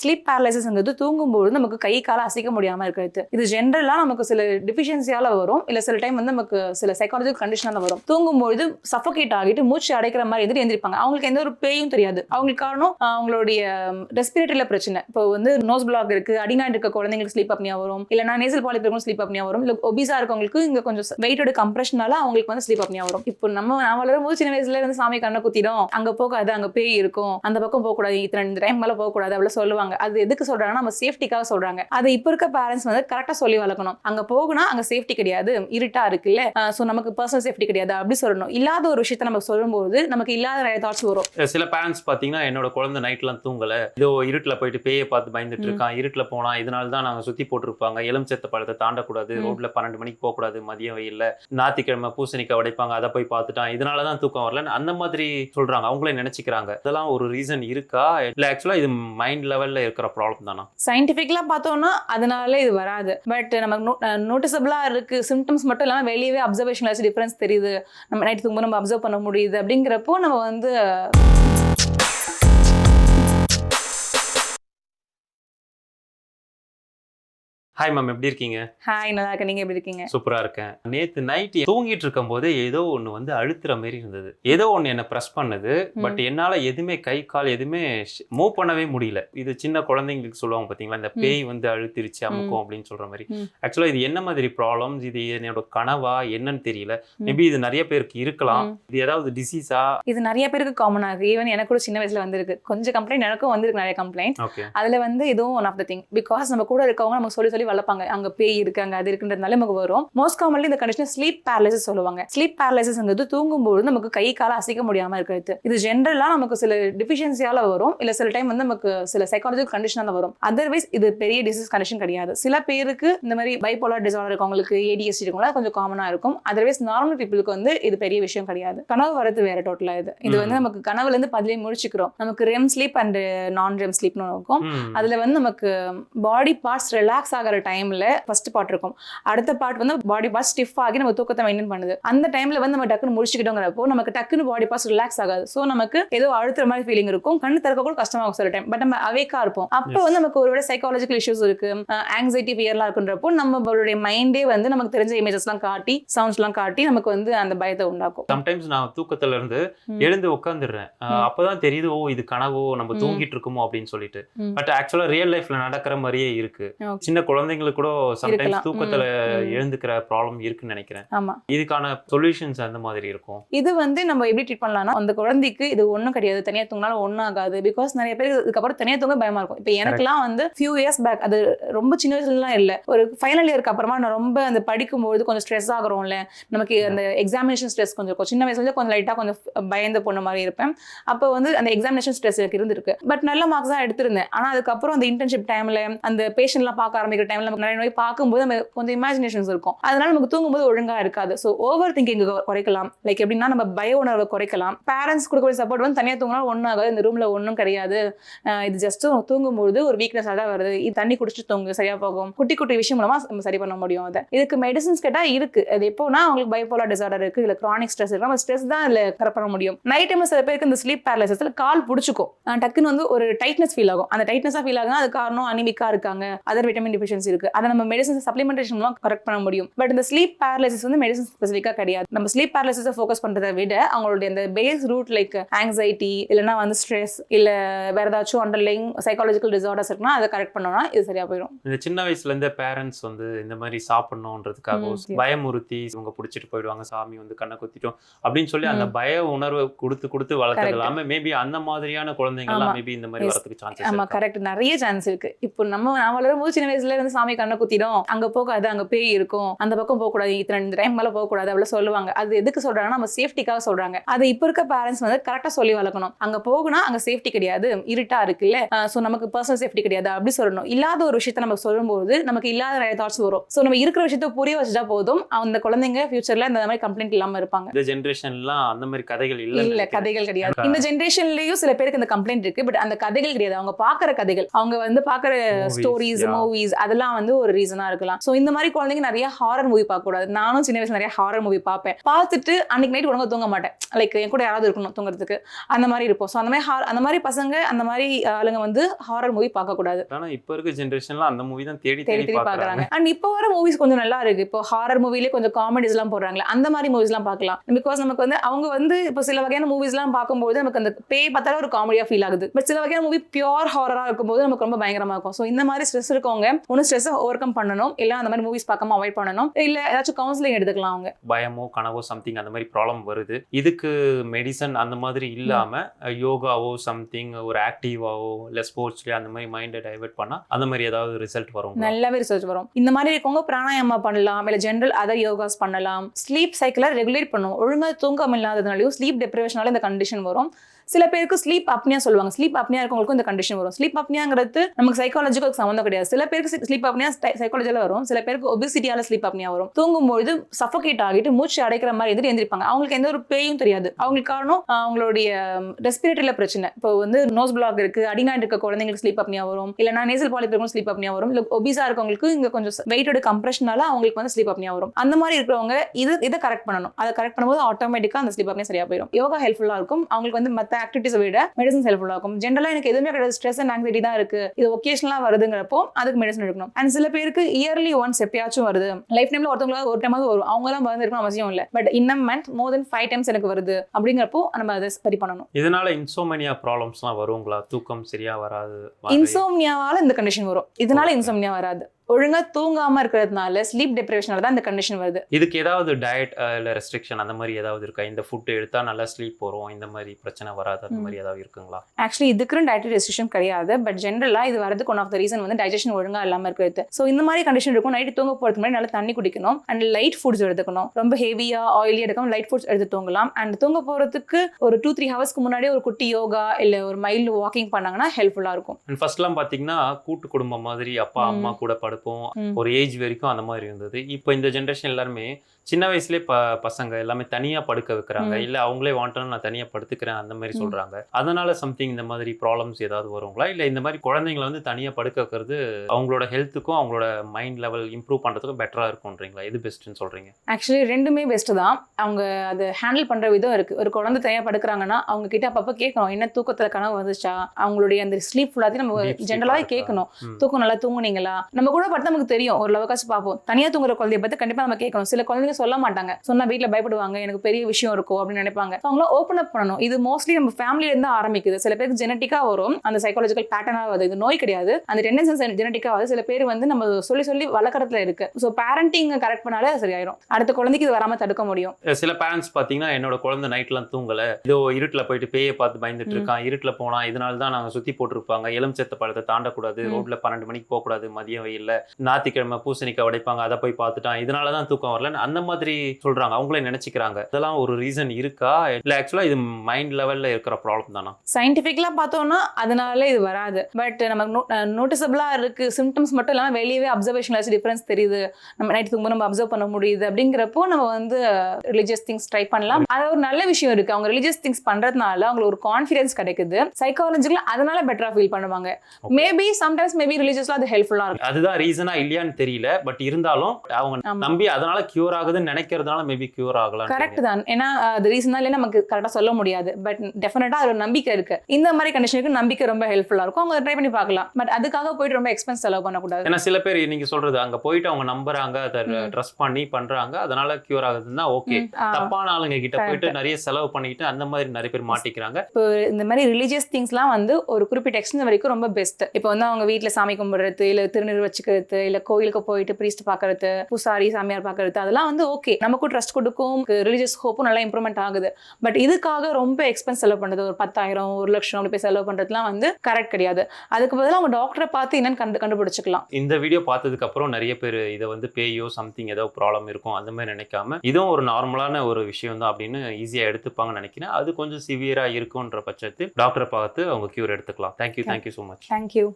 Sleep பேரலைசிஸ்ங்கிறது தூங்கும்போது நமக்கு கை கால அசைக்க முடியாம இருக்கிறது. இது ஜென்ரலா நமக்கு சில டிஃபிஷியன்சியால வரும். இல்ல சில டைம் வந்து நமக்கு சில சைக்காலஜிக்கல் கண்டிஷனால வரும். தூங்கும்போது சஃபோகேட் ஆகிட்டு மூச்சு அடைக்கிற மாதிரி எதிர்த்து எழுந்திருப்பாங்க அவங்களுக்கு எந்த ஒரு பேயும் தெரியாது. அவங்களுக்கு காரணம் அவங்களுடைய ரெஸ்பிரேட்டரியில பிரச்சனை. இப்போ வந்து நோஸ் பிளாக் இருக்கு அடினா இருக்க குழந்தைங்களுக்கு ஸ்லீப் அப்னியா வரும். இல்லைனா நேசல் பாலிப் ஸ்லீப் அப்னியா வரும். இல்ல ஒபிசா இருக்கவங்களுக்கு இங்க கொஞ்சம் வெயிட்டோட கம்ப்ரெஷனால அவங்களுக்கு வந்து ஸ்லீப் அப்னியா வரும். இப்போ நம்ம நான் வளரும் போது சின்ன வயசுல இருந்து சாமி கண்ணை குத்திடும் அங்க போகாது அங்க பேய் இருக்கும். அந்த பக்கம் போக கூடாது இத்தனை டைம் மேல போகக்கூடாது கூடாது சொல்லுவாங்க. சொல்லுவாங்க. அது எதுக்கு சொல்றாங்கன்னா நம்ம சேஃப்டிக்காக சொல்றாங்க. அதை இப்ப இருக்க பேரண்ட்ஸ் வந்து கரெக்டா சொல்லி வளர்க்கணும். அங்க போகுனா அங்க சேஃப்டி கிடையாது. இருட்டா இருக்குல்ல? சோ நமக்கு பர்சனல் சேஃப்டி கிடையாது. அப்படி சொல்லணும். இல்லாத ஒரு விஷயத்த நம்ம சொல்லும்போது நமக்கு இல்லாத நிறைய தாட்ஸ் வரும். சில பேரண்ட்ஸ் பாத்தீங்கன்னா என்னோட குழந்தை நைட்லாம் தூங்கல. இதோ இருட்டுல போயிட்டு பேயை பார்த்து பயந்துட்டு. இருக்கான். இருட்டுல போனா இதனால தான் நாங்க சுத்தி போட்டிருப்பாங்க. எலுமிச்சத்த பழத்தை தாண்டக்கூடாது. ரோட்ல பன்னெண்டு மணிக்கு போக கூடாது மதியம் வெயில்ல. ஞாயிற்றுக்கிழமை பூசணிக்காய் உடைப்பாங்க. அதை போய் பார்த்துட்டான். இதனால தான் தூக்கம் வரல. அந்த மாதிரி சொல்றாங்க. அவங்களே நினைச்சுக்கிறாங்க. இதெல்லாம் ஒரு ரீசன் இருக்கா? இல்ல ஆக்சுவலா இது மைண்ட் லெவல்ல இருக்கிற ப்ராப்ளம் தானா? சயின்டிஃபிக்கலா பார்த்தோம்னா அதனால இது வராது. பட் நமக்கு நோட்டிசபிளா இருக்கு. சிம்டம்ஸ் மட்டும் இல்லாமல் வெளியவே அப்சர்வேஷன் வச்சு டிஃபரன்ஸ் தெரியுது. நம்ம நைட் தூங்கும்போது நம்ம அப்சர்வ் பண்ண முடியுது அப்படிங்கிறப்போ நம்ம வந்து ஹாய் மேம் எப்படி இருக்கீங்க? ஹாய் நல்லா இருக்க நீங்க எப்படி இருக்கீங்க? சூப்பரா இருக்கேன். நேத்து நைட் தூங்கிட்டு இருக்கும் போதே ஏதோ ஒண்ணு வந்து அழுத்துற மாதிரி இருந்தது. ஏதோ ஒண்ணு என்ன பிரஸ் பண்ணுது பட் என்னால எதுவுமே கை கால் எதுவுமே மூவ் பண்ணவே முடியல. இது சின்ன குழந்தைங்களுக்கு சொல்லுவாங்க பாத்தீங்களா இந்த. பேய் வந்து அழுத்திருச்சு அமுக்கும் அப்படின்னு சொல்ற மாதிரி. ஆக்சுவலா இது என்ன மாதிரி ப்ராப்ளம்ஸ் இது என்னோட கனவா? என்னன்னு தெரியல. மேபி இது நிறைய பேருக்கு இருக்கலாம். இது ஏதாவது டிசீஸா இது நிறைய பேருக்கு காமனா இருக்கு ஈவன் எனக்கு கூட சின்ன வயசுல வந்திருக்கு. கொஞ்சம் கம்ப்ளைண்ட் எனக்கும் வந்திருக்கு நிறைய கம்ப்ளைண்ட் அதுல வந்து இதுவும் one of the thing because நம்ம கூட இருக்கவங்க நமக்கு சொல்லி சொல்லி வளர்ப்பாங்க. அங்க பேய் இருக்கு அங்க அது இருக்குன்றதுனால நமக்கு வரும். மோஸ்ட் காமன்லி இந்த கண்டிஷன் ஸ்லீப் பேரலைசிஸ் சொல்லுவாங்க. ஸ்லீப் பேரலைசிஸ்ங்கிறது தூங்கும்போது நமக்கு கை கால அசைக்க முடியாம இருக்கிறது. இது ஜென்ரலா நமக்கு சில டிஃபிஷியன்சியால வரும். இல்ல சில டைம் வந்து நமக்கு சில சைக்காலஜிக்கல் கண்டிஷனால வரும். அதர்வைஸ் இது பெரிய டிசீஸ் கண்டிஷன் கிடையாது. சில பேருக்கு இந்த மாதிரி பைபோலார் டிசார்டர் இருக்கவங்களுக்கு ஏடிஎஸ்டி இருக்கவங்களா கொஞ்சம் காமனா இருக்கும். அதர்வைஸ் நார்மல் பீப்புளுக்கு வந்து இது பெரிய விஷயம் கிடையாது. கனவு வரது வேற டோட்டலா இது. இது வந்து. நமக்கு கனவுல இருந்து பதிலே முடிச்சுக்கிறோம் நமக்கு REM sleep and non REM ஸ்லீப்னு இருக்கும். அதுல வந்து நமக்கு பாடி பார்ட்ஸ் ரிலாக்ஸ் ஆகிற டைம்ல ஃபர்ஸ்ட் பார்ட் இருக்கும். அடுத்த பார்ட் வந்து பாடி பார்ட்ஸ் ஸ்டிஃப் ஆகி நம்ம தூக்கத்தை மெயின்டைன் பண்ணுது. அந்த டைம்ல வந்து நம்ம டக்குன்னு முடிச்சுக்கிட்டோங்கிறப்போ நமக்கு டக்குன்னு பாடி பார்ட்ஸ் ரிலாக்ஸ் ஆகாது. ஸோ நமக்கு ஏதோ அழுத்துற மாதிரி ஃபீலிங் இருக்கும். கண்ணு திறக்க கூட கஷ்டமாகும் சில டைம் பட் நம்ம அவேக்கா இருப்போம். அப்போ வந்து நமக்கு ஒருவேளை சைக்காலஜிக்கல் இஷ்யூஸ் இருக்கு. ஆங்ஸைட்டி ஃபியர்லாம் இருக்குன்றப்போ நம்மளுடைய மைண்டே வந்து நமக்கு தெரிஞ்ச இமேஜஸ்லாம் காட்டி சவுண்ட்ஸ்லாம் காட்டி நமக்கு வந்து அந்த பயத்தை உண்டாக்கும். சம்டைம்ஸ் நான் தூக்கத்துல இருந்து. எழுந்து உட்காந்துடுறேன். அப்பதான் தெரியுது ஓ இது கனவோ நம்ம. தூங்கிட்டு இருக்கோமோ அப்படின்னு சொல்லிட்டு. பட் ஆக்சுவலா ரியல் லைஃப்ல நடக்கிற மாதிரியே இருக்கு. சின்ன குழந்தைங்களுக்கு கூட சம்டைம்ஸ். தூக்கத்துல. எழுந்துக்கிற ப்ராப்ளம் இருக்குன்னு நினைக்கிறேன். ஆமா. இதுக்கான சொல்யூஷன்ஸ் அந்த மாதிரி இருக்கும்? இது வந்து நம்ம எப்படி ட்ரீட் பண்ணலாம்னா அந்த குழந்தைக்கு இது ஒன்றும் கிடையாது. தனியா தூங்கினாலும் ஒன்றும் ஆகாது. பிகாஸ் நிறைய பேருக்கு இதுக்கப்புறம் தனியா தூங்க பயமா இருக்கும். இப்போ எனக்குலாம் வந்து ஃபியூ இயர்ஸ் பேக் அது ரொம்ப சின்ன வயசுலலாம் இல்லை. ஒரு ஃபைனல் இயருக்கு அப்புறமா நான் ரொம்ப அந்த படிக்கும்போது கொஞ்சம் ஸ்ட்ரெஸ் ஆகுறோம்ல. நமக்கு அந்த எக்ஸாமினேஷன் ஸ்ட்ரெஸ் கொஞ்சம் இருக்கும். சின்ன வயசுல கொஞ்சம் லைட்டாக கொஞ்சம் பயந்த பொண்ணு மாதிரி இருப்பேன். அப்போ வந்து அந்த எக்ஸாமினேஷன் ஸ்ட்ரெஸ் எனக்கு இருந்திருக்கு. பட் நல்ல மார்க்ஸ் தான் எடுத்திருந்தேன். ஆனால் அதுக்கப்புறம் அந்த இன்டர்ன்ஷிப் டைம்ல அந்த பேஷண்ட்லாம் பார்க்க ஆரம்பிக்கிற டைம்ல நமக்கு நிறைய நோய் பார்க்கும்போது நம்ம கொஞ்சம் இமேஜினேஷன்ஸ் இருக்கும். அதனால நமக்கு தூங்கும்போது ஒழுங்கா இருக்காது. ஸோ ஓவர் திங்கிங் குறைக்கலாம். லைக் எப்படின்னா நம்ம பய உணர்வை குறைக்கலாம். பேரண்ட்ஸ் கொடுக்கக்கூடிய சப்போர்ட் வந்து தனியாக தூங்கினா ஒன்றும் ஆகாது. இந்த ரூம்ல ஒன்றும் கிடையாது. இது ஜஸ்ட் தூங்கும்போது ஒரு வீக்னஸ் தான் வருது. இது தண்ணி குடிச்சிட்டு தூங்கு சரியா போகும். குட்டி குட்டி விஷயம் மூலமா நம்ம சரி பண்ண முடியும் அதை. இதுக்கு மெடிசன்ஸ் கேட்டா இருக்கு. அது எப்போனா அவங்களுக்கு பைப்போலர் டிசார்டர் இருக்கு. இல்ல கிரானிக் ஸ்ட்ரெஸ் இருக்கு. நம்ம ஸ்ட்ரெஸ் தான் இதுல கரெக்ட் பண்ண முடியும். நைட் டைம்ல சில பேருக்கு இந்த ஸ்லீப் பேரலைசஸ்ல கால் பிடிச்சிக்கும். டக்குன்னு வந்து ஒரு டைட்னஸ் ஃபீல் ஆகும். அந்த டைட்னஸா ஃபீல் ஆகுனா அது காரணம் அனிமிக்கா இருக்காங்க. அதர் விட்டமின் டிஃபிஷியன்சி இருக்கு அதை நம்ம மெடிசன் சப்ளிமெண்டேஷன் மூலம் கரெக்ட் பண்ண முடியும் பட் இந்த ஸ்லீப் பேரலைசிஸ் வந்து மெடிசன் ஸ்பெசிஃபிக்கா கிடையாது நம்ம ஸ்லீப் பேரலைசிஸை ஃபோக்கஸ் பண்றதை விட அவங்களுடைய அந்த பேஸ் ரூட் லைக் ஆங்ஸைட்டி இல்லைன்னா வந்து ஸ்ட்ரெஸ் இல்ல வேற ஏதாச்சும் அண்டர்லைங் சைக்காலஜிக்கல் டிசார்டர்ஸ் இருக்குன்னா அதை கரெக்ட் பண்ணோம்னா இது சரியா போயிடும் இந்த சின்ன வயசுல இருந்தே பேரண்ட்ஸ் வந்து இந்த மாதிரி சாப்பிடணுன்றதுக்காக. பயமுறுத்தி இவங்க பிடிச்சிட்டு போயிடுவாங்க சாமி வந்து கண்ணை குத்திட்டோம் அப்படின்னு சொல்லி அந்த. பய உணர்வை கொடுத்து கொடுத்து. இல்லாம மேபி அந்த மாதிரியான குழந்தைங்கலாம். மேபி இந்த மாதிரி. வரதுக்கு சான்சஸ் ஆமா கரெக்ட் நிறைய சான்ஸ் இருக்கு இப்போ நம்ம நான் வளரும் போது சின்ன வயசுல இருந்து சாமி கண்ணை குத்திடும். அங்க போகாது அங்க பேய் இருக்கும். அந்த பக்கம் போக கூடாது இத்தனை இந்த டைம் மேல போக கூடாது அவ்வளவு சொல்லுவாங்க. அது எதுக்கு சொல்றாங்கன்னா நம்ம சேஃப்டிக்காக சொல்றாங்க. அது இப்ப இருக்க பேரண்ட்ஸ் வந்து கரெக்டா சொல்லி வளர்க்கணும். அங்க போகுனா அங்க சேஃப்டி கிடையாது. இருட்டா இருக்குல்ல. சோ நமக்கு பர்சனல் சேஃப்டி கிடையாது அப்படி சொல்லணும். இல்லாத ஒரு விஷயத்த நம்ம சொல்லும்போது நமக்கு இல்லாத நிறைய தாட்ஸ் வரும். சோ நம்ம இருக்கிற விஷயத்த புரிய வச்சுட்டா போதும். அந்த குழந்தைங்க ஃபியூச்சர்ல இந்த மாதிரி கம்ப்ளைண்ட் இல்லாம இருப்பாங்க. இந்த ஜென்ரேஷன்லாம் அந்த மாதிரி கதைகள் இல்ல இல்ல கதைகள் கிடையாது. இந்த ஜென்ரேஷன்லயும் சில பேருக்கு இந்த கம்ப்ளைண்ட் இருக்கு. பட் அந்த கதைகள் கிடையாது. அவங்க பாக்குற கதைகள். அவங்க வந்து பாக்குற ஸ்டோரிஸ் மூவிஸ் அதுல அதெல்லாம் வந்து ஒரு ரீசனா இருக்கலாம். ஸோ இந்த மாதிரி குழந்தைங்க நிறைய ஹாரர் மூவி பார்க்க கூடாது நானும் சின்ன வயசுல நிறைய ஹாரர் மூவி பார்ப்பேன். பார்த்துட்டு அன்னைக்கு நைட் ஒழுங்கா தூங்க மாட்டேன். லைக் என் கூட யாராவது இருக்கணும் தூங்குறதுக்கு. அந்த மாதிரி இருப்போம். ஸோ அந்த மாதிரி ஹார் அந்த மாதிரி பசங்க அந்த மாதிரி ஆளுங்க வந்து ஹாரர் மூவி பார்க்க கூடாது ஆனா இப்ப இருக்க ஜென்ரேஷன்ல அந்த மூவி தான் தேடி தேடி தேடி அண்ட் இப்போ வர மூவிஸ் கொஞ்சம் நல்லா இருக்கு. இப்போ ஹாரர் மூவிலே கொஞ்சம் காமெடிஸ் எல்லாம் போடுறாங்களே அந்த மாதிரி மூவிஸ் எல்லாம் பார்க்கலாம். பிகாஸ் நமக்கு வந்து அவங்க வந்து இப்போ சில வகையான மூவிஸ் எல்லாம் பார்க்கும்போது நமக்கு அந்த பேய் பார்த்தாலே ஒரு காமெடியா ஃபீல் ஆகுது. பட் சில வகையான மூவி பியோர் ஹாரரா இருக்கும்போது நமக்கு ரொம்ப பயங்கரமா இருக்கும். ஸோ இந்த மாதிரி ஸ்ட்ரெஸ் இருக்கவங்க ஒன்று ஸ்ட்ரெஸ் ஓவர் கம் பண்ணணும். இல்ல அந்த மாதிரி மூவிஸ் பார்க்காம அவாய்ட் பண்ணணும். இல்ல ஏதாச்சும் கவுன்சிலிங் எடுத்துக்கலாம் அவங்க. பயமோ கனவோ சம்திங் அந்த மாதிரி ப்ராப்ளம் வருது. இதுக்கு மெடிசன் அந்த மாதிரி இல்லாம அஹ், யோகாவோ சம்திங் ஒரு ஆக்டிவாவோ இல்ல ஸ்போர்ட்ஸ்லயோ அந்த மாதிரி மைண்டை டைவர்ட் பண்ணா அந்த மாதிரி ஏதாவது ரிசல்ட் வரும் நல்லாவே ரிசர்ச் வரும். இந்த மாதிரி இருக்கவங்க பிராணாயாமா பண்ணலாம் இல்ல ஜென்ரல் அதர் யோகாஸ் பண்ணலாம். ஸ்லீப் சைக்கிளை ரெகுலேட் பண்ணும். ஒழுங்கா தூக்கம் இல்லாததுனாலையும் ஸ்லீப் டிப்ரெஷனால இந்த கண்டிஷன் வரும். சில பேருக்கு ஸ்லீப் அப்னியா சொல்லுவாங்க. ஸ்லீப் அப்னியா இருக்கவங்களுக்கும் இந்த கண்டிஷன் வரும். ஸ்லீப் அப்னியாங்கிறது நமக்கு சைக்காலஜிக்கு சம்மந்தம் கிடையாது. சில பேருக்கு ஸ்லீப் அப்னியா சைக்காலஜியில் வரும். சில பேருக்கு ஒபிசிட்டியால ஸ்லீப் அப்னியா வரும். தூங்கும்போது சஃபோகேட் ஆகிட்டு மூச்சு அடைக்கிற மாதிரி எதிர்த்து எந்திரிப்பாங்க. அவங்களுக்கு எந்த ஒரு பேயும் தெரியாது. அவங்களுக்கு காரணம் அவங்களுடைய ரெஸ்பிரேட்டரியில பிரச்சனை. இப்போ வந்து நோஸ் பிளாக் இருக்கு அடிநாடு இருக்க குழந்தைங்களுக்கு ஸ்லீப் அப்னியா வரும். இல்லைனா நேசல் பாலிப் இருக்கும் ஸ்லீப் அப்னியா வரும். இல்லை ஒபிசா இருக்கவங்களுக்கு இங்க கொஞ்சம் வெயிட்டோட கம்ப்ரெஷனால அவங்களுக்கு வந்து ஸ்லீப் அப்னியா வரும். அந்த மாதிரி இருக்கிறவங்க இது இதை கரெக்ட் பண்ணணும். அதை கரெக்ட் பண்ணும்போது ஆட்டோமேட்டிக்கா அந்த ஸ்லீப் அப்னியா சரியா போயிடும். யோகா ஹெல்ப்ஃபுல்லா இருக்கும். அவங்களுக்கு வந்து ஆக்டிவிட்டிஸை விட மெடிசன்ஸ் ஹெல்ப்ஃபுல்லா இருக்கும். ஜென்ரலா எனக்கு எதுவுமே கிடையாது. ஸ்ட்ரெஸ் அண்ட் ஆங்ஸைட்டி தான் இருக்கு. இது ஒகேஷனலா வருதுங்கிறப்போ அதுக்கு மெடிசன் எடுக்கணும். அண்ட் சில பேருக்கு இயர்லி ஒன்ஸ் எப்பயாச்சும் வருது. லைஃப் டைம்ல ஒருத்தவங்களாவது ஒரு டைமாவது வரும். அவங்க எல்லாம் வந்து இருக்கணும் அவசியம் இல்லை. பட் இன்னும் month more than five times எனக்கு வருது. அப்படிங்கிறப்போ நம்ம அதை சரி பண்ணணும். இதனால இன்சோமனியா ப்ராப்ளம்ஸ்லாம் வருங்களா? தூக்கம் சரியா வராது? இன்சோம்னியாவால இந்த கண்டிஷன் வரும். இதனால இன்சோம்னியா வராது. ஒழுங்கா தூங்காம இருக்கிறதுனால ஸ்லீப் டிப்ரெஷனால தான் இந்த கண்டிஷன் வருது. இதுக்கு ஏதாவது டயட் இல்ல ரெஸ்ட்ரிக்ஷன் அந்த மாதிரி ஏதாவது இருக்கா? இந்த ஃபுட் எடுத்தா நல்லா ஸ்லீப் வரும் இந்த மாதிரி பிரச்சனை வராது அந்த மாதிரி ஏதாவது இருக்குங்களா? ஆக்சுவலி இதுக்குன்னு டயட்டரி ரெஸ்ட்ரிக்ஷன் கிடையாது பட் ஜென்ரலா இது வரதுக்கு ஒன் ஆஃப் த ரீசன் வந்து டைஜஷன் ஒழுங்கா இல்லாம இருக்கிறது. ஸோ இந்த மாதிரி கண்டிஷன் இருக்கும். நைட்டு தூங்க போறதுக்கு முன்னாடி நல்லா தண்ணி குடிக்கணும் அண்ட் லைட் ஃபுட்ஸ் எடுத்துக்கணும். ரொம்ப ஹெவியா ஆயிலி எடுக்காம லைட் ஃபுட்ஸ் எடுத்து தூங்கலாம். அண்ட் தூங்க போறதுக்கு ஒரு டூ த்ரீ ஹவர்ஸ்க்கு முன்னாடியே ஒரு குட்டி யோகா இல்ல ஒரு மைல்டு வாக்கிங் பண்ணாங்கன்னா ஹெல்ப்ஃபுல்லா இருக்கும். அண்ட் ஃபர்ஸ்ட்லாம் பாத்தீங்கன்னா கூட்டு குடும்பம் மாதிரி அப்பா. அம்மா கூட படுப்போம் ம். ஒரு ஏஜ் வரைக்கும் அந்த மாதிரி இருந்தது இப்போ இந்த ஜென்ரேஷன் எல்லாருமே சின்ன வயசுலயே ப பசங்க எல்லாமே தனியா படுக்க வைக்கிறாங்க. இல்ல அவங்களே வாண்டணும் நான் தனியா படுத்துக்கிறேன் அந்த மாதிரி ம். சொல்றாங்க. அதனால சம்திங் இந்த மாதிரி ப்ராப்ளம்ஸ் ஏதாவது வருங்களா? இல்ல இந்த மாதிரி குழந்தைங்களை வந்து தனியா படுக்க வைக்கிறது அவங்களோட ஹெல்த்துக்கும் அவங்களோட மைண்ட் லெவல் இம்ப்ரூவ் பண்றதுக்கும் பெட்டரா இருக்கும்ன்றீங்களா? எது பெஸ்ட்னு சொல்றீங்க? ஆக்சுவலி ரெண்டுமே பெஸ்ட் தான். அவங்க அதை ஹேண்டில் பண்ற விதம் இருக்கு. ஒரு குழந்தை தனியா படுக்கிறாங்கன்னா அவங்க கிட்ட அப்பப்போ கேட்கணும் என்ன தூக்கத்துல கனவு வந்துச்சா? அவங்களுடைய அந்த ஸ்லீப் ஃபுல்லாத்தையும் நம்ம இருக்கா? கேட்கணும். தூக்கம் நல்லா தூங்குனீங்களா? நம்ம கூட பார்த்தா நமக்கு தெரியும். ஒரு லவக்காச்சும் பார்ப்போம். தனியா தூங்குற குழந்தைய பத்தி கண்டிப்பா நம்ம கேட்கணும். சில குழந்தைங்க சொல்ல மாட்டாங்க சொன்னா வீட்ல பயப்படுவாங்க எனக்கு பெரிய விஷயம் இருக்கும் அப்படின்னு நினைப்பாங்க. So அவங்கள ஓப்பன் அப் பண்ணணும். இது மோஸ்ட்லி நம்ம ஃபேமிலில இருந்து ஆரம்பிக்குது. சில பேருக்கு ஜெனட்டிக்கா வரும். அந்த சைக்காலஜிக்கல் பேட்டர்னா வருது. இது நோய் கிடையாது. அந்த டெண்டன்சஸ் ஜெனட்டிக்கா வருது. சில பேர் வந்து நம்ம சொல்லி சொல்லி வளர்க்கறதுல இருக்கு. ஸோ பேரண்டிங் கரெக்ட் பண்ணாலே சரியாயிரும். அடுத்த குழந்தைக்கு இது வராம தடுக்க முடியும். சில பேரண்ட்ஸ் பாத்தீங்கன்னா என்னோட குழந்தை நைட்லாம் தூங்கல. இதோ இருட்டுல போயிட்டு பேயை பார்த்து பயந்துட்டு. இருக்கான். இருட்டுல போனா இதனால தான் நாங்க சுத்தி போட்டிருப்பாங்க. எலுமிச்சத்த பழத்தை தாண்டக்கூடாது. ரோட்ல பன்னெண்டு மணிக்கு போக கூடாது மதியம் வெயில்ல. ஞாயிற்றுக்கிழமை பூசணிக்காய் உடைப்பாங்க. அதை போய் பார்த்துட்டான். இதனால தான் தூக்கம் வரலன்னு அந்த மாதிரி சொல்றாங்க. அவங்களே நினைச்சுக்கிறாங்க. இதெல்லாம் ஒரு ரீசன் இருக்கா? இல்ல ஆக்சுவலா இது மைண்ட் லெவல்ல இருக்கிற ப்ராப்ளம் தானா? சயின்டிஃபிக்கலா பார்த்தோம்னா அதனால இது வராது. பட் நமக்கு நோட்டிசபிளா இருக்கு. சிம்டம்ஸ் மட்டும் இல்லாம வெளியவே அப்சர்வேஷன்ல டிஃபரன்ஸ் தெரியுது. நம்ம நைட் தூங்கும் நம்ம அப்சர்வ் பண்ண முடியுது அப்படிங்கிறப்போ நம்ம வந்து ரிலீஜியஸ் திங்ஸ் ட்ரை பண்ணலாம். அது ஒரு நல்ல விஷயம் இருக்கு. அவங்க ரிலீஜியஸ் திங்ஸ் பண்றதுனால அவங்களுக்கு ஒரு கான்ஃபிடன்ஸ் கிடைக்குது. சைக்காலஜிக்கலா அதனால பெட்டரா ஃபீல் பண்ணுவாங்க. மேபி சம்டைம்ஸ் மேபி ரிலீஜியஸ்ல அது ஹெல்ப்ஃபுல்லா இருக்கும். அதுதான் ரீசனா இல்லையான்னு தெரியல. பட் இருந்தாலும் அவங்க. நம்பி அதனால கியூர் ஆகுதுன்னு நினைக்கிறதுனால மேபி கியூர் ஆகலாம் கரெக்ட் தான். ஏன்னா அது ரீசனாலே நமக்கு கரெக்டாக சொல்ல முடியாது. பட் டெஃபினட்டா அது ஒரு நம்பிக்கை இருக்கு. இந்த மாதிரி கண்டிஷனுக்கு நம்பிக்கை ரொம்ப ஹெல்ப்ஃபுல்லா இருக்கும். அவங்க ட்ரை பண்ணி பார்க்கலாம். பட் அதுக்காக போயிட்டு ரொம்ப எக்ஸ்பென்ஸ் செலவு பண்ணக்கூடாது. ஏன்னா சில பேர் நீங்க சொல்றது அங்க போயிட்டு அவங்க நம்புறாங்க அதை ம். ட்ரஸ்ட் பண்ணி பண்றாங்க. அதனால கியூர் ஆகுதுன்னா ஓகே. தப்பான ஆளுங்க கிட்ட. போயிட்டு நிறைய செலவு பண்ணிட்டு அந்த மாதிரி நிறைய பேர் மாட்டிக்கிறாங்க. இப்போ இந்த மாதிரி ரிலீஜியஸ் திங்ஸ்லாம் வந்து ஒரு குறிப்பிட்ட எக்ஸ்டென்ட் வரைக்கும் ரொம்ப பெஸ்ட் இப்போ வந்து அவங்க வீட்டில் சாமி கும்பிடுறது இல்லை திருநீர் வச்சுக்கிறது இல்லை கோயிலுக்கு போயிட்டு ப்ரீஸ்ட் பார்க்கறது பூசாரி சாமியார் பார்க்கறது அதெல்லாம் வந்து ஓகே நமக்கும் ட்ரஸ்ட் கொடுக்கும் ரிலீஜியஸ் ஹோப்பும் நல்லா இம்ப்ரூவ்மெண்ட் ஆகுது. பட் இதுக்காக ரொம்ப எக்ஸ்பென்ஸ் செலவு பண்ணுறது ஒரு பத்தாயிரம் ஒரு லட்சம் அப்படி போய் செலவு பண்ணுறதுலாம் வந்து கரெக்ட் கிடையாது. அதுக்கு பதிலாக அவங்க டாக்டரை பார்த்து என்னன்னு கண்டு கண்டுபிடிச்சிக்கலாம். இந்த வீடியோ பார்த்ததுக்கு அப்புறம் நிறைய பேர் இதை வந்து பேயோ சம்திங் ஏதோ ப்ராப்ளம் இருக்கும் அந்த மாதிரி நினைக்காம இதுவும் ஒரு நார்மலான ஒரு விஷயம் தான் அப்படின்னு ஈஸியா எடுத்துப்பாங்கன்னு நினைக்கிறேன். அது கொஞ்சம் சிவியரா இருக்குன்ற பட்சத்தில் டாக்டரை பார்த்து அவங்க கியூர் எடுத்துக்கலாம். Thank you thank you so much thank you